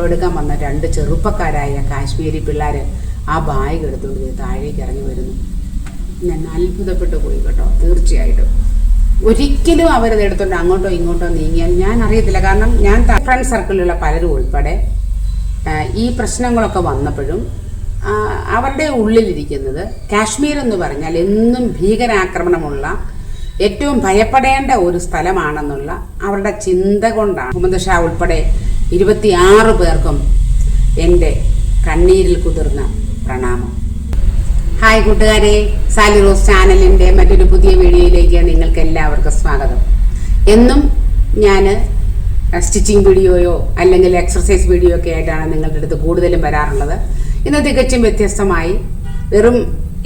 Photo എടുക്കാൻ വന്ന രണ്ട് ചെറുപ്പക്കാരായ കാശ്മീരി പിള്ളേർ ആ ബാഗ് എടുത്തുകൊണ്ട് താഴേക്ക് ഇറങ്ങി വരുന്നു. ഞാൻ അത്ഭുതപ്പെട്ടു പോയി കേട്ടോ തീർച്ചയായിട്ടും. ഒരിക്കലും അവരത് എടുത്തോണ്ട് അങ്ങോട്ടോ ഇങ്ങോട്ടോ നീങ്ങിയാൽ ഞാൻ അറിയത്തില്ല. കാരണം ഞാൻ ഫ്രണ്ട് സർക്കിളിലുള്ള പലരും ഉൾപ്പെടെ ഈ പ്രശ്നങ്ങളൊക്കെ വന്നപ്പോഴും അവരുടെ ഉള്ളിലിരിക്കുന്നത് കാശ്മീർ എന്ന് പറഞ്ഞാൽ എന്നും ഭീകരാക്രമണമുള്ള ഏറ്റവും ഭയപ്പെടേണ്ട ഒരു സ്ഥലമാണെന്നുള്ള അവരുടെ ചിന്ത കൊണ്ടാണ്. മുഹമ്മദ് ഷാ ഉൾപ്പെടെ ഇരുപത്തിയാറ് പേർക്കും എന്റെ കണ്ണീരിൽ കുതിർന്ന പ്രണാമം. ഹായ് കൂട്ടുകാരെ സാലി റോസ് ചാനലിന്റെ മറ്റൊരു പുതിയ വീഡിയോയിലേക്ക് നിങ്ങൾക്ക് എല്ലാവർക്കും സ്വാഗതം. എന്നും ഞാൻ സ്റ്റിച്ചിങ് വീഡിയോയോ അല്ലെങ്കിൽ എക്സർസൈസ് വീഡിയോ ഒക്കെ ആയിട്ടാണ് നിങ്ങളുടെ അടുത്ത് കൂടുതലും വരാറുള്ളത്. ഇന്ന് തികച്ചും വ്യത്യസ്തമായി വെറും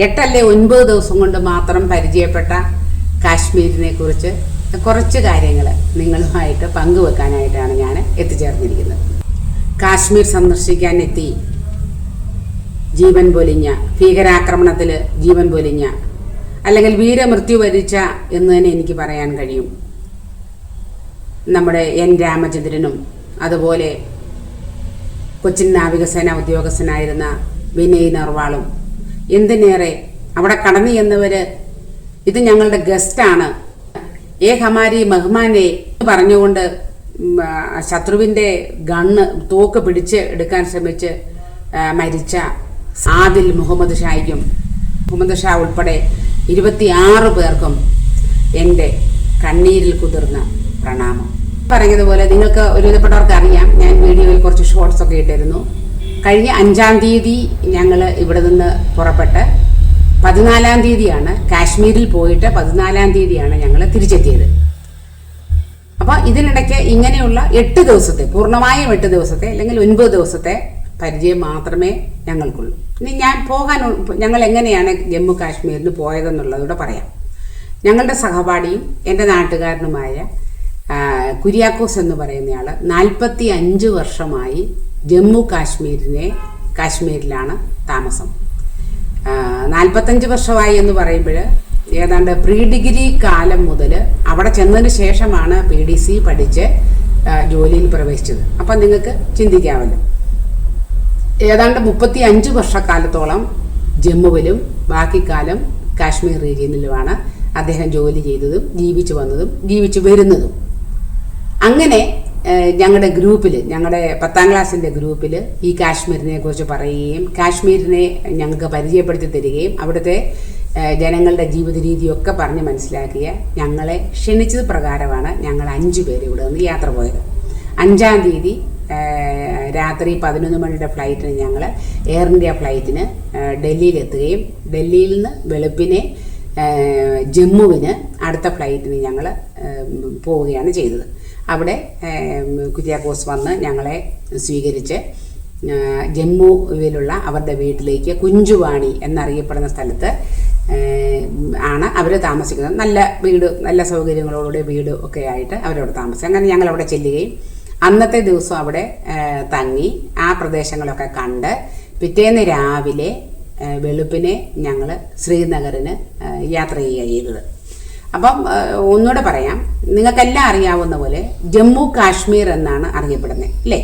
എട്ടല്ലേ ഒൻപത് ദിവസം കൊണ്ട് മാത്രം പരിചയപ്പെട്ട കാശ്മീരിനെ കുറിച്ച് കുറച്ച് കാര്യങ്ങൾ നിങ്ങളുമായിട്ട് പങ്കുവെക്കാനായിട്ടാണ് ഞാൻ എത്തിച്ചേർന്നിരിക്കുന്നത്. കാശ്മീർ സന്ദർശിക്കാൻ എത്തി ജീവൻ പൊലിഞ്ഞ ഭീകരാക്രമണത്തിൽ ജീവൻ പൊലിഞ്ഞ അല്ലെങ്കിൽ വീരമൃത്യു വരിച്ച എന്ന് തന്നെ എനിക്ക് പറയാൻ കഴിയും. നമ്മുടെ എൻ രാമചന്ദ്രനും അതുപോലെ കൊച്ചിൻ നാവികസേന ഉദ്യോഗസ്ഥനായിരുന്ന വിനയ് നർവാളും എന്തിനേറെ അവിടെ കടന്നു ചെന്നവർ ഇത് ഞങ്ങളുടെ ഗസ്റ്റാണ് ഏ ഹമാരി മെഹ്മാനെ പറഞ്ഞുകൊണ്ട് ശത്രുവിന്റെ ഗണ്ണ് തോക്ക് പിടിച്ച് എടുക്കാൻ ശ്രമിച്ച് മരിച്ച ആദിൽ മുഹമ്മദ് ഷായ്ക്കും മുഹമ്മദ് ഷാ ഉൾപ്പെടെ ഇരുപത്തിയാറ് പേർക്കും എന്റെ കണ്ണീരിൽ കുതിർന്ന പ്രണാമം. പറഞ്ഞതുപോലെ നിങ്ങൾക്ക് ഒരുവിധപ്പെട്ടവർക്ക് അറിയാം ഞാൻ വീഡിയോയിൽ കുറച്ച് ഷോർട്സ് ഒക്കെ ഇട്ടിരുന്നു. കഴിഞ്ഞ അഞ്ചാം തീയതി ഞങ്ങൾ ഇവിടെ നിന്ന് പുറപ്പെട്ട് പതിനാലാം തീയതിയാണ് കാശ്മീരിൽ പോയിട്ട് പതിനാലാം തീയതിയാണ് ഞങ്ങൾ തിരിച്ചെത്തിയത്. അപ്പോൾ ഇതിനിടയ്ക്ക് ഇങ്ങനെയുള്ള എട്ട് ദിവസത്തെ പൂർണമായും എട്ട് ദിവസത്തെ അല്ലെങ്കിൽ ഒൻപത് ദിവസത്തെ പരിചയം മാത്രമേ ഞങ്ങൾക്കുള്ളൂ. ഇനി ഞാൻ പോകാൻ ഞങ്ങൾ എങ്ങനെയാണ് ജമ്മു കാശ്മീരിന് പോയതെന്നുള്ളതൂടെ പറയാം. ഞങ്ങളുടെ സഹപാഠിയും എന്റെ നാട്ടുകാരനുമായ കുര്യാക്കോസ് എന്ന് പറയുന്നയാൾ നാൽപ്പത്തി അഞ്ച് വർഷമായി ജമ്മു കാശ്മീരിനെ കാശ്മീരിലാണ് താമസം. നാൽപ്പത്തഞ്ച് വർഷമായി എന്ന് പറയുമ്പോൾ ഏതാണ്ട് പ്രീ ഡിഗ്രി കാലം മുതൽ അവിടെ ചെന്നതിന് ശേഷമാണ് പി ഡി സി പഠിച്ച് ജോലിയിൽ പ്രവേശിച്ചത്. അപ്പം നിങ്ങൾക്ക് ചിന്തിക്കാമല്ലോ. ഏതാണ്ട് മുപ്പത്തി അഞ്ച് വർഷക്കാലത്തോളം ജമ്മുവിലും ബാക്കി കാലം കാശ്മീർ റീജിയനിലുമാണ് അദ്ദേഹം ജോലി ചെയ്തതും ജീവിച്ചു വന്നതും ജീവിച്ചു വരുന്നതും. അങ്ങനെ ഞങ്ങളുടെ ഗ്രൂപ്പിൽ ഞങ്ങളുടെ പത്താം ക്ലാസ്സിന്റെ ഗ്രൂപ്പിൽ ഈ കാശ്മീരിനെ കുറിച്ച് പറയുകയും കാശ്മീരിനെ ഞങ്ങൾക്ക് പരിചയപ്പെടുത്തി തരികയും അവിടുത്തെ ജനങ്ങളുടെ ജീവിത രീതിയൊക്കെ പറഞ്ഞ് മനസ്സിലാക്കിയ ഞങ്ങളെ ക്ഷണിച്ചത് പ്രകാരമാണ് ഞങ്ങൾ അഞ്ചു പേര് ഇവിടെ നിന്ന് യാത്ര പോയത്. അഞ്ചാം തീയതി രാത്രി പതിനൊന്ന് മണിയുടെ ഫ്ലൈറ്റിന് ഞങ്ങൾ എയർ ഇന്ത്യ ഫ്ലൈറ്റിന് ഡൽഹിയിലെത്തുകയും ഡൽഹിയിൽ നിന്ന് വെളുപ്പിനെ ജമ്മുവിന് അടുത്ത ഫ്ലൈറ്റിന് ഞങ്ങൾ പോവുകയാണ് ചെയ്തത്. അവിടെ കുര്യാക്കോസ് വന്ന് ഞങ്ങളെ സ്വീകരിച്ച് ജമ്മുവിലുള്ള അവരുടെ വീട്ടിലേക്ക് കുഞ്ചുവാണി എന്നറിയപ്പെടുന്ന സ്ഥലത്ത് ആണ് അവർ താമസിക്കുന്നത്. നല്ല വീട് നല്ല സൗകര്യങ്ങളോടുകൂടി വീട് ഒക്കെ ആയിട്ട് അവരവിടെ താമസിക്കും അങ്ങനെ ഞങ്ങൾ അവിടെ ചെല്ലുകയും അന്നത്തെ ദിവസം അവിടെ തങ്ങി ആ പ്രദേശങ്ങളൊക്കെ കണ്ട് പിറ്റേന്ന് രാവിലെ വെളുപ്പിനെ ഞങ്ങൾ ശ്രീനഗറിന് യാത്ര ചെയ്യുക ചെയ്തത്. അപ്പം ഒന്നുകൂടെ പറയാം. നിങ്ങൾക്കെല്ലാം അറിയാവുന്ന പോലെ ജമ്മു കാശ്മീർ എന്നാണ് അറിയപ്പെടുന്നത് അല്ലേ?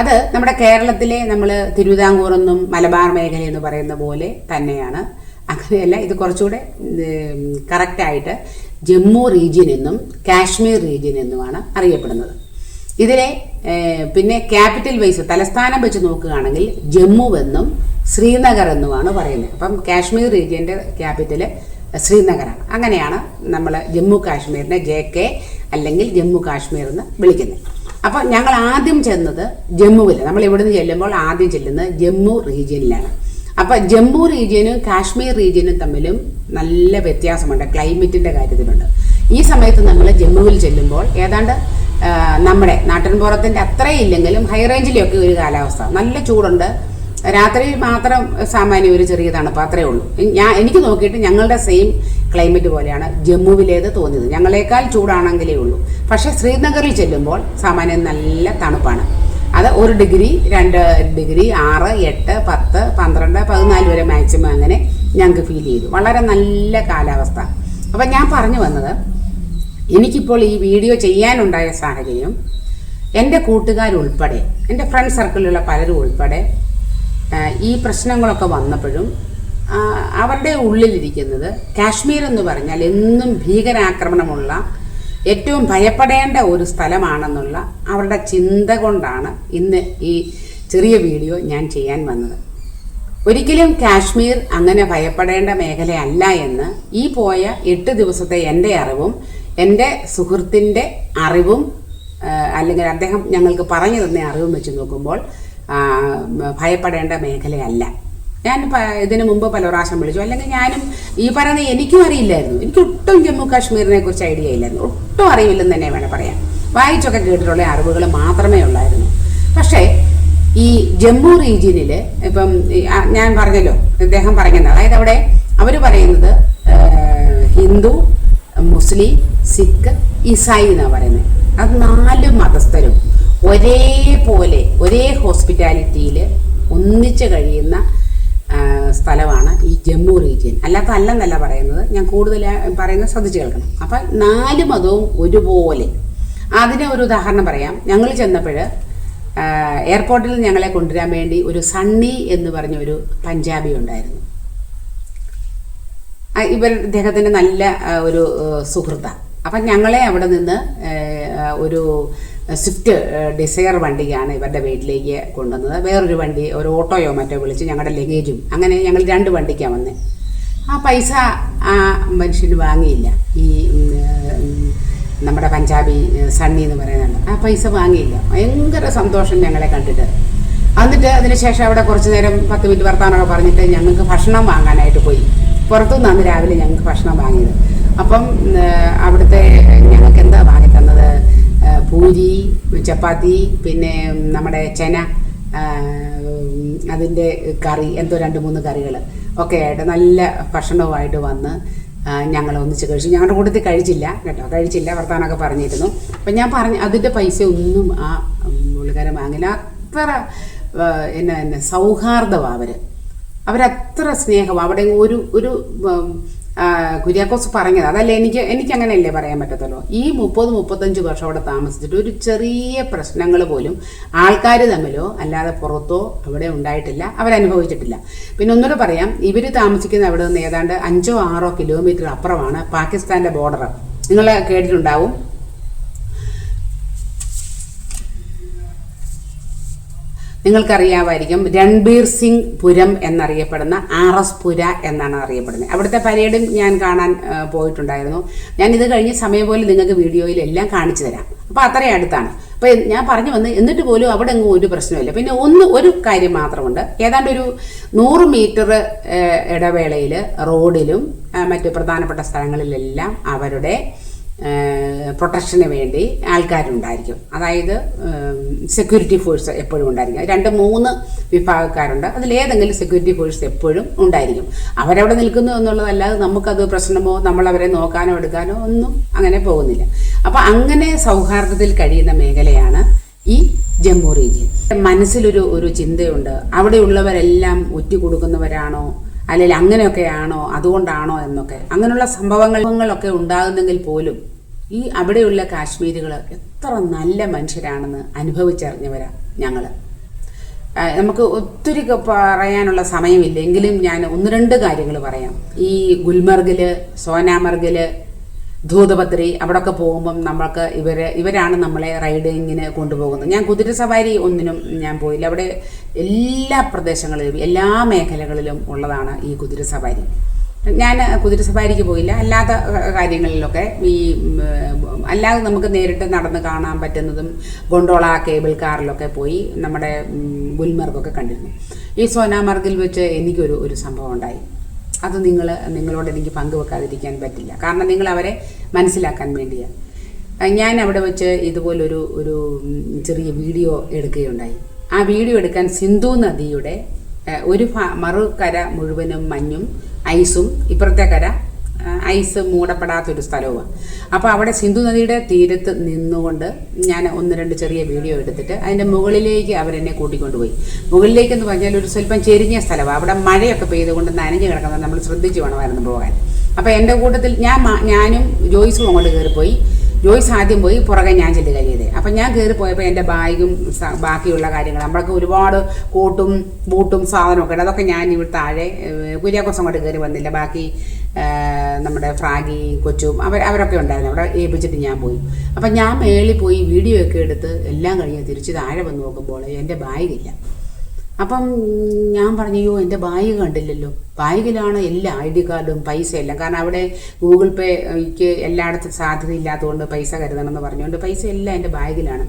അത് നമ്മുടെ കേരളത്തിലെ നമ്മൾ തിരുവിതാംകൂർ എന്നും മലബാർ മേഖല എന്ന് പറയുന്ന പോലെ തന്നെയാണ്. അങ്ങനെയല്ല ഇത് കുറച്ചുകൂടെ കറക്റ്റായിട്ട് ജമ്മു റീജിയൻ എന്നും കാശ്മീർ റീജിയൻ എന്നുമാണ് അറിയപ്പെടുന്നത്. ഇതിലെ പിന്നെ ക്യാപിറ്റൽ വൈസ് തലസ്ഥാനം വെച്ച് നോക്കുകയാണെങ്കിൽ ജമ്മു എന്നും ശ്രീനഗർ എന്നുമാണ് പറയുന്നത്. അപ്പം കാശ്മീർ റീജിയന്റെ ക്യാപിറ്റൽ ശ്രീനഗറാണ് അങ്ങനെയാണ് നമ്മൾ ജമ്മു കാശ്മീരിനെ ജെ കെ അല്ലെങ്കിൽ ജമ്മു കാശ്മീർ എന്ന് വിളിക്കുന്നത്. അപ്പോൾ ഞങ്ങൾ ആദ്യം ചെന്നത് ജമ്മുവിൽ നമ്മൾ ഇവിടുന്ന് ചെല്ലുമ്പോൾ ആദ്യം ചെല്ലുന്നത് ജമ്മു റീജിയനിലാണ്. അപ്പോൾ ജമ്മു റീജിയനും കാശ്മീർ റീജിയനും തമ്മിലും നല്ല വ്യത്യാസമുണ്ട് ക്ലൈമറ്റിന്റെ കാര്യത്തിലുണ്ട്. ഈ സമയത്ത് നമ്മൾ ജമ്മുവിൽ ചെല്ലുമ്പോൾ ഏതാണ്ട് നമ്മുടെ നാട്ടിൻപുറത്തിന്റെ അത്രയും ഇല്ലെങ്കിലും ഹൈ റേഞ്ചിലൊക്കെ ഒരു കാലാവസ്ഥ. നല്ല ചൂടുണ്ട് രാത്രി മാത്രം സാമാന്യം ഒരു ചെറിയ തണുപ്പ് അത്രേ ഉള്ളൂ. ഞാൻ എനിക്ക് നോക്കിയിട്ട് ഞങ്ങളുടെ സെയിം ക്ലൈമറ്റ് പോലെയാണ് ജമ്മുവിലേത് തോന്നിയത്. ഞങ്ങളെക്കാൾ ചൂടാണെങ്കിലേ ഉള്ളൂ. പക്ഷേ ശ്രീനഗറിൽ ചെല്ലുമ്പോൾ സാമാന്യം നല്ല തണുപ്പാണ്. അത് ഒരു ഡിഗ്രി രണ്ട് ഡിഗ്രി ആറ് എട്ട് പത്ത് പന്ത്രണ്ട് പതിനാല് വരെ മാക്സിമം അങ്ങനെ ഞങ്ങൾക്ക് ഫീൽ ചെയ്തു. വളരെ നല്ല കാലാവസ്ഥ. അപ്പം ഞാൻ പറഞ്ഞു വന്നത് എനിക്കിപ്പോൾ ഈ വീഡിയോ ചെയ്യാനുണ്ടായ സാഹചര്യം എന്റെ കൂട്ടുകാരുൾപ്പെടെ എന്റെ ഫ്രണ്ട് സർക്കിളിലുള്ള പലരും ഉൾപ്പെടെ ഈ പ്രശ്നങ്ങളൊക്കെ വന്നപ്പോഴും അവരുടെ ഉള്ളിലിരിക്കുന്നത് കാശ്മീർ എന്ന് പറഞ്ഞാൽ എന്നും ഭീകരാക്രമണമുള്ള ഏറ്റവും ഭയപ്പെടേണ്ട ഒരു സ്ഥലമാണെന്നുള്ള അവരുടെ ചിന്ത കൊണ്ടാണ് ഇന്ന് ഈ ചെറിയ വീഡിയോ ഞാൻ ചെയ്യാൻ വന്നത്. ഒരിക്കലും കാശ്മീർ അങ്ങനെ ഭയപ്പെടേണ്ട മേഖലയല്ല എന്ന് ഈ പോയ എട്ട് ദിവസത്തെ എന്റെ അറിവും എന്റെ സുഹൃത്തിന്റെ അറിവും അല്ലെങ്കിൽ അദ്ദേഹം ഞങ്ങൾക്ക് പറഞ്ഞു തന്ന അറിവും വെച്ച് നോക്കുമ്പോൾ ഭയപ്പെടേണ്ട മേഖലയല്ല. ഞാൻ ഇതിനു മുമ്പ് പല പ്രാവശ്യം വിളിച്ചു. അല്ലെങ്കിൽ ഞാനും ഈ പറയുന്ന എനിക്കും അറിയില്ലായിരുന്നു. എനിക്ക് ഒട്ടും ജമ്മു കാശ്മീരിനെ കുറിച്ച് ഐഡിയ ഇല്ലായിരുന്നു. ഒട്ടും അറിയില്ലെന്ന് തന്നെ വേണം പറയാം വായിച്ചൊക്കെ കേട്ടിട്ടുള്ള അറിവുകൾ മാത്രമേ ഉള്ളായിരുന്നു. പക്ഷേ ഈ ജമ്മു റീജിയനിൽ ഇപ്പം ഞാൻ പറഞ്ഞല്ലോ അദ്ദേഹം പറയുന്നത്. അതായത് അവിടെ അവർ പറയുന്നത് ഹിന്ദു മുസ്ലിം സിഖ് ഇസായി എന്നാണ് പറയുന്നത്. അത് നാല് മതസ്ഥരും ഒരേപോലെ ഒരേ ഹോസ്പിറ്റാലിറ്റിയിൽ ഒന്നിച്ച് കഴിയുന്ന സ്ഥലമാണ് ഈ ജമ്മു റീജിയൻ. അല്ലാത്ത അല്ലെന്നല്ല പറയുന്നത്. ഞാൻ കൂടുതൽ പറയുന്നത് ശ്രദ്ധിച്ച് കേൾക്കണം. അപ്പം നാല് മതവും ഒരുപോലെ. അതിന് ഒരു ഉദാഹരണം പറയാം. ഞങ്ങൾ ചെന്നപ്പോൾ എയർപോർട്ടിൽ ഞങ്ങളെ കൊണ്ടുവരാൻ വേണ്ടി ഒരു സണ്ണി എന്ന് പറഞ്ഞ ഒരു പഞ്ചാബി ഉണ്ടായിരുന്നു. ഇവർ ഇദ്ദേഹത്തിന്റെ നല്ല ഒരു സുഹൃത്താണ് അപ്പം ഞങ്ങളെ അവിടെ നിന്ന് ഒരു സ്വിഫ്റ്റ് ഡിസയർ വണ്ടിയാണ് ഇവരുടെ വീട്ടിലേക്ക് കൊണ്ടുവന്നത്. വേറൊരു വണ്ടി ഒരു ഓട്ടോയോ മറ്റോ വിളിച്ച് ഞങ്ങളുടെ ലഗേജും അങ്ങനെ ഞങ്ങൾ രണ്ട് വണ്ടിക്കാണ് വന്നത് ആ പൈസ ആ മനുഷ്യന് വാങ്ങിയില്ല. ഈ നമ്മുടെ പഞ്ചാബി സണ്ണി എന്ന് പറയുന്നത് ആ പൈസ വാങ്ങിയില്ല. ഭയങ്കര സന്തോഷം ഞങ്ങളെ കണ്ടിട്ട്. എന്നിട്ട് അതിനുശേഷം അവിടെ കുറച്ച് നേരം പത്ത് മിനിറ്റ് വർത്താനമൊക്കെ പറഞ്ഞിട്ട് ഞങ്ങൾക്ക് ഭക്ഷണം വാങ്ങാനായിട്ട് പോയി. പുറത്തുനിന്ന് അന്ന് രാവിലെ ഞങ്ങൾക്ക് ഭക്ഷണം വാങ്ങിയത്. അപ്പം അവിടുത്തെ ഞങ്ങൾക്ക് എന്താ വാങ്ങി തന്നത് പൂരി ചപ്പാത്തി പിന്നെ നമ്മുടെ ചെന അതിന്റെ കറി എന്തോ രണ്ട് മൂന്ന് കറികൾ ഒക്കെ ആയിട്ട് നല്ല ഭക്ഷണവുമായിട്ട് വന്ന് ഞങ്ങൾ ഒന്നിച്ച് കഴിച്ചു. ഞങ്ങളുടെ കൂട്ടത്തിൽ കഴിച്ചില്ല കേട്ടോ. കഴിച്ചില്ല വർത്താനമൊക്കെ പറഞ്ഞിരുന്നു. അപ്പം ഞാൻ പറഞ്ഞു അതിന്റെ പൈസ ഒന്നും ആ പുള്ളിക്കാരൻ വാങ്ങില്ല. അത്ര എന്നാ എന്നാ സൗഹാർദ്ദമാണ് അവർ അവരത്ര സ്നേഹം അവിടെ ഒരു ഒരു കുര്യാക്കോസ് പറഞ്ഞത്. അതല്ല എനിക്ക് എനിക്ക് അങ്ങനെയല്ലേ പറയാൻ പറ്റത്തുള്ളൂ? ഈ മുപ്പത് മുപ്പത്തഞ്ച് വർഷം അവിടെ താമസിച്ചിട്ട് ഒരു ചെറിയ പ്രശ്നങ്ങൾ പോലും ആൾക്കാർ തമ്മിലോ അല്ലാതെ പുറത്തോ അവിടെ ഉണ്ടായിട്ടില്ല. അവരനുഭവിച്ചിട്ടില്ല. പിന്നെ ഒന്നുകൂടെ പറയാം. ഇവർ താമസിക്കുന്ന അവിടെ നിന്ന് ഏതാണ്ട് അഞ്ചോ ആറോ കിലോമീറ്റർ അപ്പുറമാണ് പാകിസ്ഥാന്റെ ബോർഡർ നിങ്ങൾ കേട്ടിട്ടുണ്ടാവും? നിങ്ങൾക്കറിയാമായിരിക്കും രൺബീർ സിംഗ് പുരം എന്നറിയപ്പെടുന്ന ആർ എസ് പുര എന്നാണ് അറിയപ്പെടുന്നത്. അവിടുത്തെ പരേഡും ഞാൻ കാണാൻ പോയിട്ടുണ്ടായിരുന്നു. ഞാൻ ഇത് കഴിഞ്ഞ് സമയം പോലെ നിങ്ങൾക്ക് വീഡിയോയിൽ എല്ലാം കാണിച്ചു തരാം. അപ്പോൾ അത്രയും അടുത്താണ്. അപ്പോൾ ഞാൻ പറഞ്ഞു വന്ന് എന്നിട്ട് പോലും അവിടെ എങ്ങും ഒരു പ്രശ്നമില്ല പിന്നെ ഒന്ന് ഒരു കാര്യം മാത്രമുണ്ട്. ഏതാണ്ട് ഒരു നൂറ് മീറ്റർ ഇടവേളയിൽ റോഡിലും മറ്റ് പ്രധാനപ്പെട്ട സ്ഥലങ്ങളിലെല്ലാം അവരുടെ പ്രൊട്ടക്ഷന് വേണ്ടി ആൾക്കാരുണ്ടായിരിക്കും. അതായത് സെക്യൂരിറ്റി ഫോഴ്സ് എപ്പോഴും ഉണ്ടായിരിക്കും. രണ്ട് മൂന്ന് വിഭാഗക്കാരുണ്ട്. അതിലേതെങ്കിലും സെക്യൂരിറ്റി ഫോഴ്സ് എപ്പോഴും ഉണ്ടായിരിക്കും. അവരവിടെ നിൽക്കുന്നു എന്നുള്ളതല്ലാതെ നമുക്കത് പ്രശ്നമോ നമ്മൾ അവരെ നോക്കാനോ എടുക്കാനോ ഒന്നും അങ്ങനെ പോകുന്നില്ല. അപ്പോൾ അങ്ങനെ സൗഹാർദ്ദത്തിൽ കഴിയുന്ന മേഖലയാണ് ഈ ജമ്മു റീജിയൻ മനസ്സിലൊരു ഒരു ചിന്തയുണ്ട്. അവിടെയുള്ളവരെല്ലാം ഒറ്റ കൊടുക്കുന്നവരാണോ അല്ലെങ്കിൽ അങ്ങനെയൊക്കെയാണോ? അതുകൊണ്ടാണോ എന്നൊക്കെ. അങ്ങനെയുള്ള സംഭവങ്ങളൊക്കെ ഉണ്ടാകുന്നെങ്കിൽ പോലും ഈ അവിടെയുള്ള കാശ്മീരികൾ എത്ര നല്ല മനുഷ്യരാണെന്ന് അനുഭവിച്ചറിഞ്ഞവരാ ഞങ്ങൾ നമുക്ക് ഒത്തിരി പറയാനുള്ള സമയമില്ല. എങ്കിലും ഞാൻ ഒന്ന് രണ്ട് കാര്യങ്ങൾ പറയാം. ഈ ഗുൽമർഗിൽ സോനാമർഗിൽ ധൂതപത്രി അവിടെയൊക്കെ പോകുമ്പം നമ്മൾക്ക് ഇവരെ ഇവരാണ് നമ്മളെ റൈഡിങ്ങിന് കൊണ്ടുപോകുന്നത്. ഞാൻ കുതിര സവാരി ഒന്നിനും ഞാൻ പോയില്ല. അവിടെ എല്ലാ പ്രദേശങ്ങളിലും എല്ലാ മേഖലകളിലും ഉള്ളതാണ് ഈ കുതിര സവാരി. ഞാൻ കുതിര സഫാരിക്ക് പോയില്ല. അല്ലാത്ത കാര്യങ്ങളിലൊക്കെ ഈ അല്ലാതെ നമുക്ക് നേരിട്ട് നടന്ന് കാണാൻ പറ്റുന്നതും ഗൊണ്ടോള കേബിൾ കാറിലൊക്കെ പോയി നമ്മുടെ ഗുൽമർഗൊക്കെ കണ്ടിരുന്നു. ഈ സോനാമർഗിൽ വെച്ച് എനിക്കൊരു ഒരു സംഭവം ഉണ്ടായി. അത് നിങ്ങൾ നിങ്ങളോട് എനിക്ക് പങ്കുവെക്കാതിരിക്കാൻ പറ്റില്ല. കാരണം നിങ്ങൾ അവരെ മനസ്സിലാക്കാൻ വേണ്ടിയാണ് ഞാൻ അവിടെ വെച്ച് ഇതുപോലൊരു ഒരു ചെറിയ വീഡിയോ എടുക്കുകയുണ്ടായി. ആ വീഡിയോ എടുക്കാൻ സിന്ധു നദിയുടെ ഒരു മറുകര മുഴുവനും മഞ്ഞും ഐസും. ഇപ്പുറത്തെ കര ഐസ് മൂടപ്പെടാത്തൊരു സ്ഥലവുമാണ് അപ്പോൾ അവിടെ സിന്ധു നദിയുടെ തീരത്ത് നിന്നുകൊണ്ട് ഞാൻ ഒന്ന് രണ്ട് ചെറിയ വീഡിയോ എടുത്തിട്ട് അതിന്റെ മുകളിലേക്ക് അവരെന്നെ കൂട്ടിക്കൊണ്ടുപോയി. മുകളിലേക്ക് എന്ന് പറഞ്ഞാൽ ഒരു സ്വല്പം ചെരിഞ്ഞ സ്ഥലമാണ് അവിടെ മഴയൊക്കെ പെയ്തുകൊണ്ട് നനഞ്ഞു കിടക്കുന്നത് നമ്മൾ ശ്രദ്ധിച്ച് വേണമായിരുന്നു പോകാൻ. അപ്പോൾ എന്റെ കൂട്ടത്തിൽ ഞാൻ ഞാനും ജോയിസും അങ്ങോട്ട് കയറിപ്പോയി. ജോയ്സ് ആദ്യം പോയി പുറകെ ഞാൻ ചെല്ലുക ചെയ്തേ അപ്പം ഞാൻ കയറി പോയപ്പോൾ എന്റെ ബാഗും ബാക്കിയുള്ള കാര്യങ്ങൾ നമ്മളൊക്കെ ഒരുപാട് കോട്ടും ബൂട്ടും സാധനമൊക്കെ ഉണ്ട്. അതൊക്കെ ഞാൻ ഇവിടെ താഴെ കുര്യാക്കോസ് അങ്ങോട്ട് കയറി വന്നില്ല. ബാക്കി നമ്മുടെ ഫ്രാഗി കൊച്ചും അവർ അവരൊക്കെ ഉണ്ടായിരുന്നു. അവിടെ ഏൽപ്പിച്ചിട്ട് ഞാൻ പോയി. അപ്പം ഞാൻ മേളിൽ പോയി വീഡിയോ ഒക്കെ എടുത്ത് എല്ലാം കഴിഞ്ഞ് തിരിച്ച് താഴെ വന്ന് നോക്കുമ്പോൾ എന്റെ ബാഗില്ല. അപ്പം ഞാൻ പറഞ്ഞു എന്റെ ബാഗ് കണ്ടില്ലല്ലോ. ബാഗിലാണ് എല്ലാ ഐ ഡി കാർഡും പൈസ എല്ലാം. കാരണം അവിടെ ഗൂഗിൾ പേക്ക് എല്ലായിടത്തും സാധ്യതയില്ലാത്തതുകൊണ്ട് പൈസ കരുതണമെന്ന് പറഞ്ഞുകൊണ്ട് പൈസ എല്ലാം എന്റെ ബാഗിലാണ്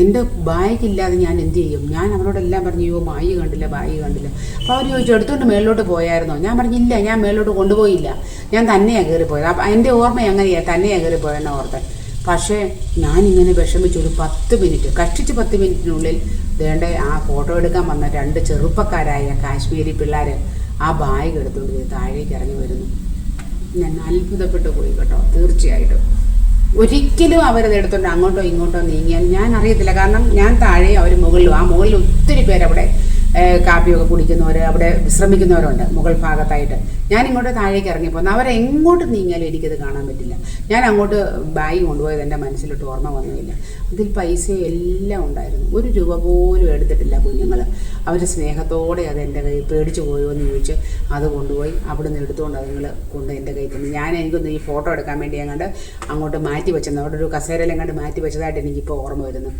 എന്റെ ബാഗ് ഇല്ലാതെ ഞാൻ എന്ത് ചെയ്യും? ഞാൻ അവരോടെല്ലാം പറഞ്ഞു അയ്യോ ബാഗ് കണ്ടില്ല ബാഗ് കണ്ടില്ല. അപ്പോൾ അവർ ചോദിച്ചു എടുത്തുകൊണ്ട് മേളിലോട്ട് പോയായിരുന്നോ? ഞാൻ പറഞ്ഞില്ല ഞാൻ മേളിലോട്ട് കൊണ്ടുപോയില്ല. ഞാൻ തന്നെയാണ് കയറിപ്പോയത്. അപ്പം എന്റെ ഓർമ്മ എങ്ങനെയാണ് തന്നെയാണ് കയറിപ്പോയെന്ന് ഓർത്ത് പക്ഷേ ഞാനിങ്ങനെ വിഷമിച്ചു ഒരു പത്ത് മിനിറ്റ് കഷ്ടിച്ച് പത്ത് മിനിറ്റിനുള്ളിൽ വേണ്ട? ആ ഫോട്ടോ എടുക്കാൻ വന്ന രണ്ട് ചെറുപ്പക്കാരായ കാശ്മീരി പിള്ളേർ ആ ബാഗ് എടുത്തുകൊണ്ട് താഴേക്ക് ഇറങ്ങി വരുന്നു. ഞാൻ അത്ഭുതപ്പെട്ടു പോയി കേട്ടോ തീർച്ചയായിട്ടും. ഒരിക്കലും അവരത് എടുത്തോണ്ട് അങ്ങോട്ടോ ഇങ്ങോട്ടോ നീങ്ങിയാൽ ഞാൻ അറിയത്തില്ല. കാരണം ഞാൻ താഴെ അവർ മുകളിലും ആ മുകളിൽ ഒത്തിരി പേരവിടെ കാപ്പിയൊക്കെ കുടിക്കുന്നവർ അവിടെ വിശ്രമിക്കുന്നവരുണ്ട് മുകൾ ഭാഗത്തായിട്ട്. ഞാൻ ഇങ്ങോട്ട് താഴേക്ക് ഇറങ്ങിപ്പോന്നു. അവരെ എങ്ങോട്ട് നീങ്ങിയാലും എനിക്കത് കാണാൻ പറ്റില്ല. ഞാൻ അങ്ങോട്ട് ബാഗ് കൊണ്ടുപോയത് എന്റെ മനസ്സിലോട്ട് ഓർമ്മ വന്നില്ല. അതിൽ പൈസ എല്ലാം ഉണ്ടായിരുന്നു. ഒരു രൂപ പോലും എടുത്തിട്ടില്ല കുഞ്ഞുങ്ങൾ അവർ സ്നേഹത്തോടെ അത് എന്റെ കയ്യിൽ പേടിച്ചു പോയോ എന്ന് ചോദിച്ച് അത് കൊണ്ടുപോയി അവിടെ നിന്ന് എടുത്തുകൊണ്ട് അതുങ്ങൾ കൊണ്ട് എന്റെ കയ്യിൽ തന്നെ. ഞാൻ എനിക്കൊന്ന് ഈ ഫോട്ടോ എടുക്കാൻ വേണ്ടി അങ്ങോട്ട് അങ്ങോട്ട് മാറ്റി വെച്ചെന്ന്. അവിടെ ഒരു കസേരയിലെങ്ങാണ്ട് മാറ്റി വെച്ചതായിട്ട് എനിക്കിപ്പോൾ ഓർമ്മ വരുന്നു.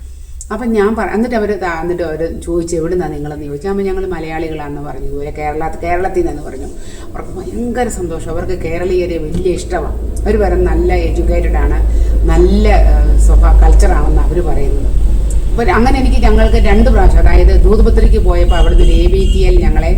അപ്പം ഞാൻ പറ എന്നിട്ട് അവർ എന്നിട്ട് അവർ ചോദിച്ചു എവിടെ നിന്നാണ് നിങ്ങളെന്ന് ചോദിച്ചു. അപ്പോൾ ഞങ്ങൾ മലയാളികളാണെന്ന് പറഞ്ഞു ഇതുപോലെ കേരള കേരളത്തിൽ നിന്നെന്ന് പറഞ്ഞു. അവർക്ക് ഭയങ്കര സന്തോഷം. അവർക്ക് കേരളീയരെ വലിയ ഇഷ്ടമാണ്. അവർ പറയുന്നത് നല്ല എഡ്യൂക്കേറ്റഡ് ആണ് നല്ല സ്വഭാവ കൾച്ചറാണെന്ന് അവർ പറയുന്നത്. അപ്പോൾ അങ്ങനെ എനിക്ക് ഞങ്ങൾക്ക് രണ്ട് പ്രാവശ്യം അതായത് ദൂതപത്രിക്ക് പോയപ്പോൾ അവിടുന്ന് എ ബി ടി എൽ ഞങ്ങളെ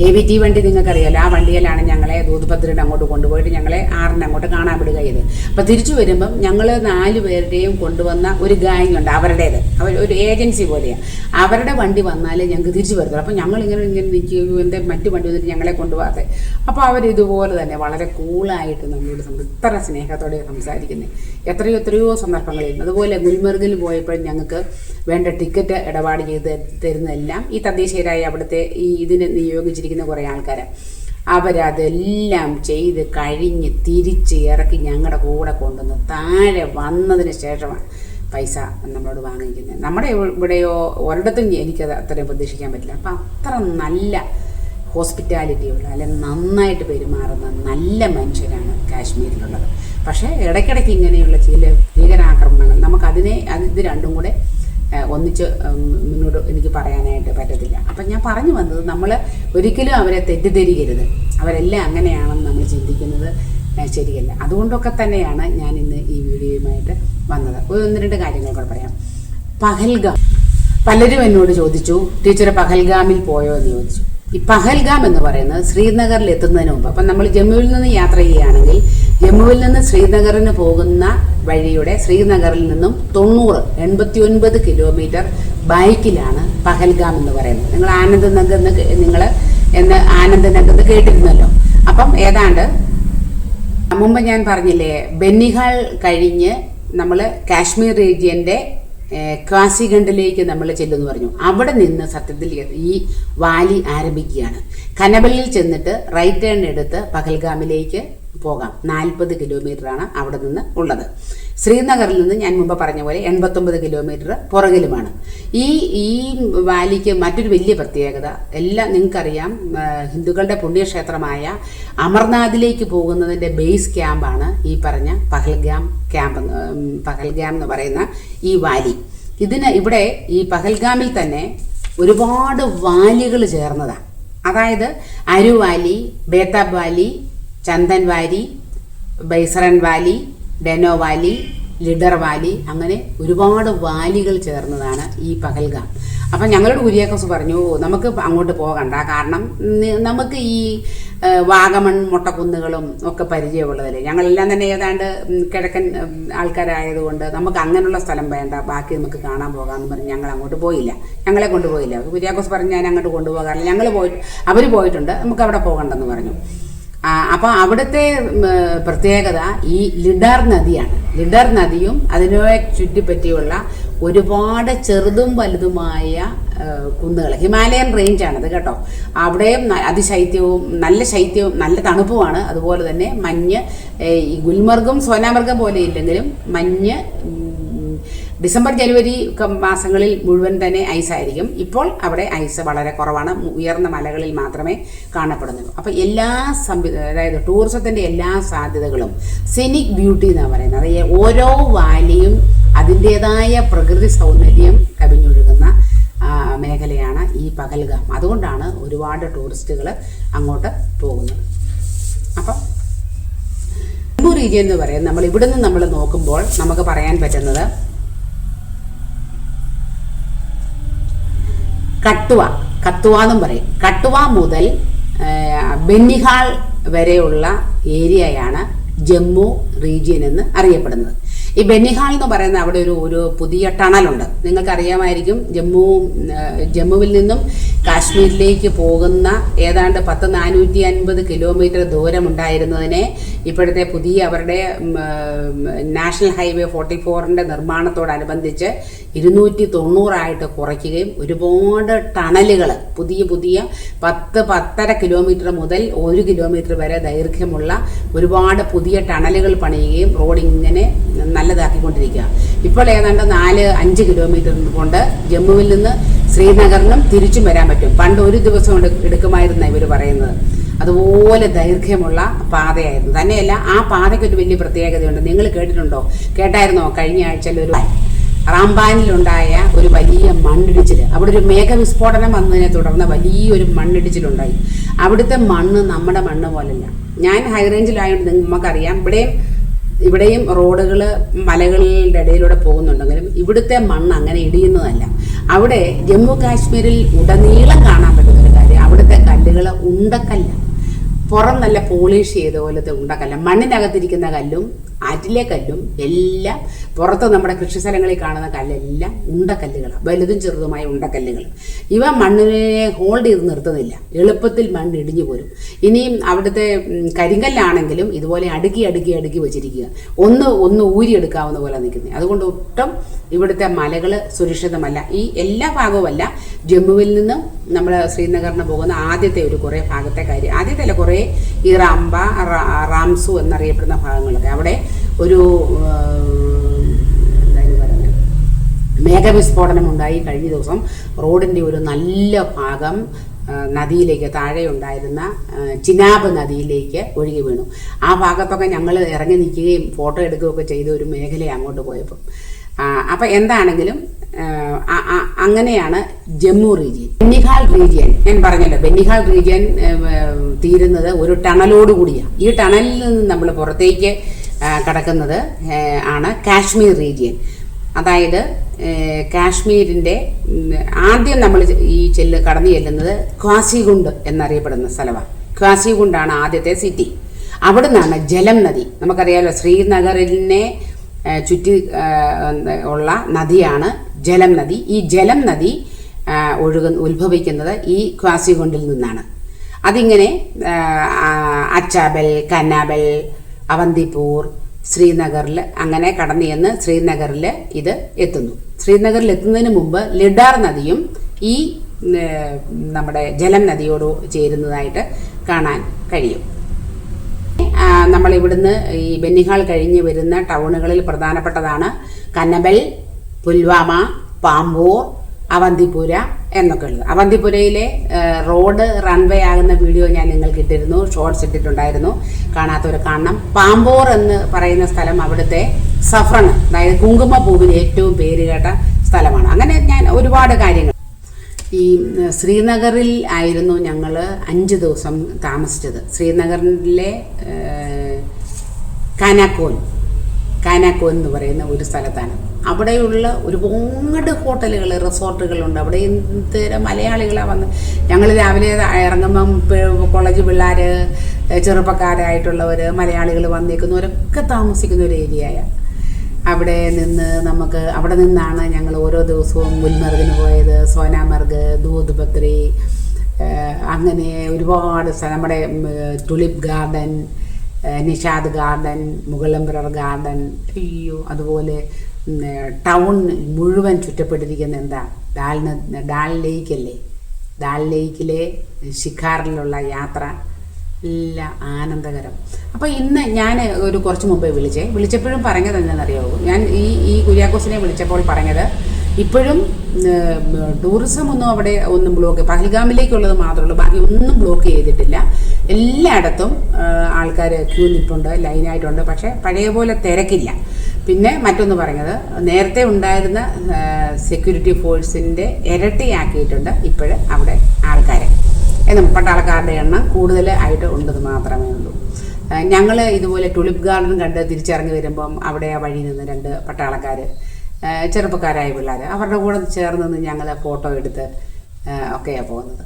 എ വി ടി വണ്ടി നിങ്ങൾക്കറിയാലോ ആ വണ്ടിയിലാണ് ഞങ്ങളെ ദൂതുപത്രിയുടെ അങ്ങോട്ട് കൊണ്ടുപോയിട്ട് ഞങ്ങളെ ആറിന് അങ്ങോട്ട് കാണാൻ വിടുക ചെയ്ത് അപ്പോൾ തിരിച്ചു വരുമ്പം ഞങ്ങൾ നാല് പേരുടെയും കൊണ്ടുവന്ന ഒരു ഗാങ് ഉണ്ട് അവരുടേത്. അവർ ഒരു ഏജൻസി പോലെയാണ് അവരുടെ വണ്ടി വന്നാലേ ഞങ്ങൾക്ക് തിരിച്ചു വരത്തുള്ളൂ. അപ്പോൾ ഞങ്ങൾ ഇങ്ങനെ ഇങ്ങനെ എന്റെ മറ്റു വണ്ടി വന്നിട്ട് ഞങ്ങളെ കൊണ്ടുപോകാതെ അപ്പോൾ അവർ ഇതുപോലെ തന്നെ വളരെ കൂളായിട്ട് നമ്മളോട് ഇത്ര സ്നേഹത്തോടെ സംസാരിക്കുന്നത് എത്രയോ എത്രയോ സന്ദർഭങ്ങളിൽ അതുപോലെ ഗുൽമർഗിൽ പോയപ്പോഴും ഞങ്ങൾക്ക് വേണ്ട ടിക്കറ്റ് ഇടപാട് ചെയ്ത് തരുന്നതെല്ലാം ഈ തദ്ദേശീയരായ അവിടുത്തെ ഈ ഇതിനെ നിയോഗിച്ചിരിക്കുന്ന കുറേ ആൾക്കാർ അവരതെല്ലാം ചെയ്ത് കഴിഞ്ഞ് തിരിച്ച് ഇറക്കി ഞങ്ങളുടെ കൂടെ കൊണ്ടുവന്ന് താഴെ വന്നതിന് ശേഷമാണ് പൈസ നമ്മളോട് വാങ്ങിക്കുന്നത്. നമ്മുടെ ഇവിടെയോ ഒരിടത്തും എനിക്കത് അത്രയും പ്രതീക്ഷിക്കാൻ പറ്റില്ല. അപ്പം അത്ര നല്ല ഹോസ്പിറ്റാലിറ്റിയുള്ള അല്ലെങ്കിൽ നന്നായിട്ട് പെരുമാറുന്ന നല്ല മനുഷ്യരാണ് കാശ്മീരിലുള്ളത്. പക്ഷേ ഇടയ്ക്കിടയ്ക്ക് ഇങ്ങനെയുള്ള ചില ഭീകരാക്രമണങ്ങൾ നമുക്കതിനെ അത് ഇത് രണ്ടും കൂടെ ഒന്നിച്ച് നിന്നോട് എനിക്ക് പറയാനായിട്ട് പറ്റത്തില്ല. അപ്പം ഞാൻ പറഞ്ഞു വന്നത് നമ്മൾ ഒരിക്കലും അവരെ തെറ്റിദ്ധരിക്കരുത്. അവരെല്ലാം അങ്ങനെയാണെന്ന് നമ്മൾ ചിന്തിക്കുന്നത് ശരിയല്ല. അതുകൊണ്ടൊക്കെ തന്നെയാണ് ഞാൻ ഇന്ന് ഈ വീഡിയോയുമായിട്ട് വന്നത്. ഒന്ന് രണ്ട് കാര്യങ്ങൾ കൂടെ പറയാം. പഹൽഗാം. പലരും എന്നോട് ചോദിച്ചു ടീച്ചറെ പഹൽഗാമിൽ പോയോ? എന്ന് ചോദിച്ചു. ഈ പഹൽഗാം എന്ന് പറയുന്നത് ശ്രീനഗറിൽ എത്തുന്നതിന് മുമ്പ് അപ്പം നമ്മൾ ജമ്മുവിൽ നിന്ന് യാത്ര ചെയ്യുകയാണെങ്കിൽ ജമ്മുവിൽ നിന്ന് ശ്രീനഗറിന് പോകുന്ന വഴിയുടെ ശ്രീനഗറിൽ നിന്നും തൊണ്ണൂറ് എൺപത്തി ഒൻപത് കിലോമീറ്റർ ബൈക്കിലാണ് പഹൽഗാം എന്ന് പറയുന്നത്. നിങ്ങൾ ആനന്ദ് നഗർ നിങ്ങൾ എന്ന് ആനന്ദ് നഗർ കേട്ടിരുന്നല്ലോ. അപ്പം ഏതാണ്ട് മുമ്പ് ഞാൻ പറഞ്ഞില്ലേ ബെന്നിഹാൾ കഴിഞ്ഞ് നമ്മൾ കാശ്മീർ റീജിയന്റെ കാസിഗണ്ഡിലേക്ക് നമ്മൾ ചെല്ലുമെന്ന് പറഞ്ഞു. അവിടെ നിന്ന് സത്യത്തിൽ ഈ വാലി ആരംഭിക്കുകയാണ്. കനബലിൽ ചെന്നിട്ട് റൈറ്റ് ടേൺ എടുത്ത് പഹൽഗാമിലേക്ക് പോകാം. നാൽപ്പത് കിലോമീറ്ററാണ് അവിടെ നിന്ന് ഉള്ളത്. ശ്രീനഗറിൽ നിന്ന് ഞാൻ മുമ്പ് പറഞ്ഞ പോലെ എൺപത്തൊമ്പത് കിലോമീറ്റർ പുറകിലുമാണ്. ഈ ഈ വാലിക്ക് മറ്റൊരു വലിയ പ്രത്യേകത എല്ലാം നിങ്ങൾക്കറിയാം ഹിന്ദുക്കളുടെ പുണ്യക്ഷേത്രമായ അമർനാഥിലേക്ക് പോകുന്നതിന്റെ ബേസ് ക്യാമ്പാണ് ഈ പറഞ്ഞ പഹൽഗാം ക്യാമ്പ് പഹൽഗാം എന്ന് പറയുന്ന ഈ വാലി. ഇതിന് ഇവിടെ ഈ പഹൽഗാമിൽ തന്നെ ഒരുപാട് വാലികൾ ചേർന്നതാണ്. അതായത് Aru valley Betaab valley Chandan valley Baisaran valley Deno valley Lidder valley അങ്ങനെ ഒരുപാട് വാലികൾ ചേർന്നതാണ് ഈ പകൽഗാം അപ്പം ഞങ്ങളുടെ കുര്യാക്കോസ് പറഞ്ഞു നമുക്ക് അങ്ങോട്ട് പോകണ്ട. കാരണം നമുക്ക് ഈ വാഗമൺ മുട്ടക്കുന്നുകളും ഒക്കെ പരിചയമുള്ളതല്ലേ. ഞങ്ങളെല്ലാം തന്നെ ഏതാണ്ട് കിഴക്കൻ ആൾക്കാരായതുകൊണ്ട് നമുക്ക് അങ്ങനെയുള്ള സ്ഥലം വേണ്ട. ബാക്കി നമുക്ക് കാണാൻ പോകാമെന്ന് പറഞ്ഞ് ഞങ്ങൾ അങ്ങോട്ട് പോയില്ല. ഞങ്ങളെ കൊണ്ടുപോയില്ല കുര്യാക്കോസ് പറഞ്ഞ് ഞാൻ അങ്ങോട്ട് കൊണ്ടുപോകാറില്ല. ഞങ്ങൾ പോയി അവർ പോയിട്ടുണ്ട്. നമുക്ക് അവിടെ പോകണ്ടെന്ന് പറഞ്ഞു. അപ്പൊ അവിടുത്തെ പ്രത്യേകത ഈ ലിഡർ നദിയാണ്. ലിഡർ നദിയും അതിനെ ചുറ്റിപ്പറ്റിയുള്ള ഒരുപാട് ചെറുതും വലുതുമായ കുന്നുകൾ ഹിമാലയൻ റേഞ്ചാണത് കേട്ടോ. അവിടെയും അതിശൈത്യവും നല്ല ശൈത്യവും നല്ല തണുപ്പുമാണ്. അതുപോലെ തന്നെ മഞ്ഞ് ഈ ഗുൽമർഗും സോനാമർഗം പോലെ ഇല്ലെങ്കിലും മഞ്ഞ് ഡിസംബർ ജനുവരി മാസങ്ങളിൽ മുഴുവൻ തന്നെ ഐസ് ആയിരിക്കും. ഇപ്പോൾ അവിടെ ഐസ് വളരെ കുറവാണ്. ഉയർന്ന മലകളിൽ മാത്രമേ കാണപ്പെടുന്നുള്ളൂ. അപ്പോൾ എല്ലാ സംവി അതായത് ടൂറിസത്തിന്റെ എല്ലാ സാധ്യതകളും സിനിക് ബ്യൂട്ടി എന്നാണ് പറയുന്നത്. ഓരോ വാലിയും അതിന്റേതായ പ്രകൃതി സൗന്ദര്യം കവിഞ്ഞൊഴുകുന്ന മേഖലയാണ് ഈ പകൽഗാം. അതുകൊണ്ടാണ് ഒരുപാട് ടൂറിസ്റ്റുകൾ അങ്ങോട്ട് പോകുന്നത്. അപ്പം ജമ്മു റീജിയൻ എന്ന് പറയുന്നത് നമ്മൾ ഇവിടുന്ന് നമ്മൾ നോക്കുമ്പോൾ നമുക്ക് പറയാൻ പറ്റുന്നത് കട്ടുവ കത്തുവ എന്നും പറയും. കട്ടുവ മുതൽ ബെന്നിഹാൾ വരെയുള്ള ഏരിയയാണ് ജമ്മു റീജിയൻ എന്ന് അറിയപ്പെടുന്നത്. ഈ ബെന്നിഹാൾ എന്ന് പറയുന്ന അവിടെ ഒരു ഒരു പുതിയ ടണലുണ്ട്. നിങ്ങൾക്ക് അറിയാമായിരിക്കും ജമ്മു ജമ്മുവിൽ നിന്നും കാശ്മീരിലേക്ക് പോകുന്ന ഏതാണ്ട് പത്ത് നാനൂറ്റി അൻപത് കിലോമീറ്റർ ദൂരം ഉണ്ടായിരുന്നതിനെ ഇപ്പോഴത്തെ പുതിയ അവരുടെ നാഷണൽ ഹൈവേ ഫോർട്ടി ഫോറിന്റെ നിർമ്മാണത്തോടനുബന്ധിച്ച് ഇരുന്നൂറ്റി തൊണ്ണൂറായിട്ട് കുറയ്ക്കുകയും ഒരുപാട് ടണലുകൾ പുതിയ പുതിയ പത്ത് പത്തര കിലോമീറ്റർ മുതൽ ഒരു കിലോമീറ്റർ വരെ ദൈർഘ്യമുള്ള ഒരുപാട് പുതിയ ടണലുകൾ പണിയുകയും റോഡ് ഇങ്ങനെ നല്ലതാക്കിക്കൊണ്ടിരിക്കുക. ഇപ്പോൾ ഏതാണ്ട് നാല് അഞ്ച് കിലോമീറ്റർ കൊണ്ട് ജമ്മുവിൽ നിന്ന് ശ്രീനഗറിനും തിരിച്ചും വരാൻ പറ്റും. പണ്ട് ഒരു ദിവസം എടുക്കുമായിരുന്ന ഇവർ പറയുന്നത്. അതുപോലെ ദൈർഘ്യമുള്ള പാതയായിരുന്നു. തന്നെയല്ല ആ പാതയ്ക്കൊരു വലിയ പ്രത്യേകതയുണ്ട്. നിങ്ങൾ കേട്ടിട്ടുണ്ടോ? കേട്ടായിരുന്നോ? കഴിഞ്ഞ ആഴ്ചയിൽ ഒരു റാംബാനിലുണ്ടായ ഒരു വലിയ മണ്ണിടിച്ചിൽ അവിടെ ഒരു മേഘവിസ്ഫോടനം വന്നതിനെ തുടർന്ന് വലിയൊരു മണ്ണിടിച്ചിലുണ്ടായി. അവിടുത്തെ മണ്ണ് നമ്മുടെ മണ്ണ് പോലല്ല. ഞാൻ ഹൈ റേഞ്ചിലായതുകൊണ്ട് നമുക്കറിയാം. ഇവിടെയും ഇവിടെയും റോഡുകൾ മലകളുടെ ഇടയിലൂടെ പോകുന്നുണ്ടെങ്കിലും ഇവിടുത്തെ മണ്ണ് അങ്ങനെ ഇടിയുന്നതല്ല. അവിടെ ജമ്മു കാശ്മീരിൽ ഉടനീളം കാണാൻ പറ്റുന്ന ഒരു കാര്യം അവിടുത്തെ കല്ലുകൾ ഉണ്ടക്കല്ല. പുറം നല്ല പോളിഷ് ചെയ്ത പോലത്തെ ഉണ്ടക്കല്ല. മണ്ണിനകത്തിരിക്കുന്ന കല്ലും ആറ്റിലെ കല്ലും എല്ലാം പുറത്ത് നമ്മുടെ കൃഷിസ്ഥലങ്ങളിൽ കാണുന്ന കല്ലെല്ലാം ഉണ്ടക്കല്ലുകളാണ് വലുതും ചെറുതുമായ ഉണ്ടക്കല്ലുകൾ. ഇവ മണ്ണിനെ ഹോൾഡ് ചെയ്ത് നിർത്തുന്നില്ല. എളുപ്പത്തിൽ മണ്ണ് ഇടിഞ്ഞു പോരും. ഇനിയും അവിടുത്തെ കരിങ്കല്ലാണെങ്കിലും ഇതുപോലെ അടുക്കി അടുക്കി അടുക്കി വെച്ചിരിക്കുക. ഒന്ന് ഒന്ന് ഊരിയെടുക്കാവുന്ന പോലെ നിൽക്കുന്നത് അതുകൊണ്ട് ഒട്ടും ഇവിടുത്തെ മലകൾ സുരക്ഷിതമല്ല. ഈ എല്ലാ ഭാഗവുമല്ല ജമ്മുവിൽ നിന്നും നമ്മൾ ശ്രീനഗറിന് പോകുന്ന ആദ്യത്തെ ഒരു കുറേ ഭാഗത്തെ കാര്യം. ആദ്യത്തെ അല്ല കുറേ ഈ റാംബ റാംസു എന്നറിയപ്പെടുന്ന ഭാഗങ്ങളൊക്കെ. അവിടെ ഒരു മേഘവിസ്ഫോടനം ഉണ്ടായി കഴിഞ്ഞ ദിവസം റോഡിന്റെ ഒരു നല്ല ഭാഗം നദിയിലേക്ക് താഴെ ഉണ്ടായിരുന്ന ചിനാബ് നദിയിലേക്ക് ഒഴുകി വീണു. ആ ഭാഗത്തൊക്കെ ഞങ്ങൾ ഇറങ്ങി നിൽക്കുകയും ഫോട്ടോ എടുക്കുകയൊക്കെ ചെയ്ത ഒരു മേഖല അങ്ങോട്ട് പോയപ്പോൾ അപ്പം എന്താണെങ്കിലും അങ്ങനെയാണ് ജമ്മു റീജിയൻ. ബെന്നിഹാൾ റീജിയൻ ഞാൻ പറഞ്ഞല്ലോ ബെന്നിഹാൾ റീജിയൻ തീരുന്നത് ഒരു ടണലോട് കൂടിയാണ്. ഈ ടണലിൽ നിന്ന് നമ്മൾ പുറത്തേക്ക് കടക്കുന്നത് ആണ് കാശ്മീർ റീജിയൻ. അതായത് കാശ്മീരിന്റെ ആദ്യം നമ്മൾ ഈ ചെല്ല് കടന്നു ചെല്ലുന്നത് ഖ്വാസിഗുണ്ട് എന്നറിയപ്പെടുന്ന സ്ഥലമാണ് ഖ്വാസിഗുണ്ടാണ് ആദ്യത്തെ സിറ്റി അവിടെ നിന്നാണ് ജലം നദി. നമുക്കറിയാമല്ലോ ശ്രീനഗറിനെ ചുറ്റി ഉള്ള നദിയാണ് ജലം നദി. ഈ ജലം നദി ഒഴുക ഉത്ഭവിക്കുന്നത് ഈ ഖ്വാസിഗുണ്ടിൽ നിന്നാണ്. അതിങ്ങനെ അച്ചാബൽ കന്നാബൽ അവന്തിപ്പൂർ ശ്രീനഗറിൽ അങ്ങനെ കടന്നു ചെന്ന് ശ്രീനഗറിൽ ഇത് എത്തുന്നു. ശ്രീനഗറിൽ എത്തുന്നതിന് മുമ്പ് ലിഡാർ നദിയും ഈ നമ്മുടെ ജലം നദിയോട് ചേരുന്നതായിട്ട് കാണാൻ കഴിയും. നമ്മൾ ഇവിടുന്ന് ഈ ബെന്നിഹാൾ കഴിഞ്ഞ് വരുന്ന ടൗണുകളിൽ പ്രധാനപ്പെട്ടതാണ് കന്നബൽ പുൽവാമ പാമ്പൂർ അവന്തിപുര എന്നൊക്കെ ഉള്ളത്. അവന്തിപുരയിലെ റോഡ് റൺവേ ആകുന്ന വീഡിയോ ഞാൻ നിങ്ങൾക്ക് ഇട്ടിരുന്നു ഷോർട്സ് ഇട്ടിട്ടുണ്ടായിരുന്നു. കാണാത്തവർ കാണണം. പാമ്പോർ എന്ന് പറയുന്ന സ്ഥലം അവിടുത്തെ സഫ്രൺ അതായത് കുങ്കുമപ്പൂവിന് ഏറ്റവും പേര് കേട്ട സ്ഥലമാണ്. അങ്ങനെ ഞാൻ ഒരുപാട് കാര്യങ്ങൾ. ഈ ശ്രീനഗറിൽ ആയിരുന്നു ഞങ്ങൾ അഞ്ച് ദിവസം താമസിച്ചത്. ശ്രീനഗറിലെ കാനാക്കോൻ കാനാക്കോൻ എന്ന് പറയുന്ന ഒരു സ്ഥലത്താണ്. അവിടെയുള്ള ഒരുപാട് ഹോട്ടലുകൾ റിസോർട്ടുകളുണ്ട്. അവിടെ എന്തേരം മലയാളികളാണ് വന്ന്. ഞങ്ങൾ രാവിലെ ഇറങ്ങുമ്പം കോളേജ് പിള്ളേർ ചെറുപ്പക്കാരായിട്ടുള്ളവർ മലയാളികൾ വന്നേക്കുന്നവരൊക്കെ താമസിക്കുന്ന ഒരു ഏരിയയാണ് അവിടെ നിന്ന് നമുക്ക് അവിടെ നിന്നാണ് ഞങ്ങൾ ഓരോ ദിവസവും ഗുൽമർഗിന് പോയത് സോനാമർഗ് ദൂത് അങ്ങനെ ഒരുപാട് നമ്മുടെ ടുലിപ്പ് ഗാർഡൻ നിഷാദ് ഗാർഡൻ മുഗളംബ്രർ ഗാർഡൻ അയ്യോ. അതുപോലെ ടൗൺ മുഴുവൻ ചുറ്റപ്പെട്ടിരിക്കുന്ന എന്താ ഡാൽ ഡാൽ ലേക്കല്ലേ ഡാൽ ലേക്കിലെ ഷിഖാറിലുള്ള യാത്ര എല്ലാം ആനന്ദകരം. അപ്പോൾ ഇന്ന് ഞാൻ ഒരു കുറച്ച് മുമ്പേ വിളിച്ചേ. വിളിച്ചപ്പോഴും പറഞ്ഞത് എന്താണെന്നറിയാവൂ? ഞാൻ ഈ ഈ കുര്യാക്കോസിനെ വിളിച്ചപ്പോൾ പറഞ്ഞത് ഇപ്പോഴും ടൂറിസം ഒന്നും അവിടെ ഒന്നും ബ്ലോക്ക് പഹൽഗാമിലേക്കുള്ളത് മാത്രമേ ഉള്ളൂ. ബാക്കി ഒന്നും ബ്ലോക്ക് ചെയ്തിട്ടില്ല. എല്ലായിടത്തും ആൾക്കാർ ക്യൂ നിൽപ്പുണ്ട് ലൈനായിട്ടുണ്ട് പക്ഷേ പഴയ പോലെ തിരക്കില്ല. പിന്നെ മറ്റൊന്ന് പറഞ്ഞത് നേരത്തെ ഉണ്ടായിരുന്ന സെക്യൂരിറ്റി ഫോഴ്സിന്റെ ഇരട്ടിയാക്കിയിട്ടുണ്ട് ഇപ്പോഴ് അവിടെ ആൾക്കാരെ. എന്നും പട്ടാളക്കാരുടെ എണ്ണം കൂടുതലായിട്ട് ഉണ്ടത് മാത്രമേ ഉള്ളൂ. ഞങ്ങൾ ഇതുപോലെ ടുലിപ്പ് ഗാർഡൻ കണ്ട് തിരിച്ചിറങ്ങി വരുമ്പം അവിടെ ആ വഴി നിന്ന് രണ്ട് പട്ടാളക്കാർ ചെറുപ്പക്കാരായ പിള്ളേർ അവരുടെ കൂടെ ചേർന്ന് ഞങ്ങൾ ഫോട്ടോ എടുത്ത് ഒക്കെയാണ് പോകുന്നത്.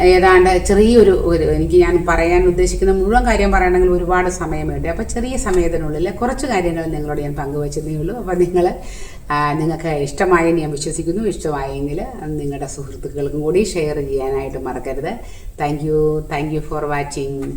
ഏതാണ്ട് ചെറിയൊരു ഒരു എനിക്ക് ഞാൻ പറയാൻ ഉദ്ദേശിക്കുന്ന മുഴുവൻ കാര്യം പറയണമെങ്കിൽ ഒരുപാട് സമയം വേണ്ടി അപ്പോൾ ചെറിയ സമയത്തിനുള്ളിൽ കുറച്ച് കാര്യങ്ങൾ നിങ്ങളോട് ഞാൻ പങ്കുവച്ചതേ ഉള്ളൂ. അപ്പോൾ നിങ്ങൾ നിങ്ങൾക്ക് ഇഷ്ടമായി ഞാൻ വിശ്വസിക്കുന്നു. ഇഷ്ടമായെങ്കിൽ നിങ്ങളുടെ സുഹൃത്തുക്കൾക്കും കൂടി ഷെയർ ചെയ്യാനായിട്ട് മറക്കരുത്. Thank you. Thank you for watching.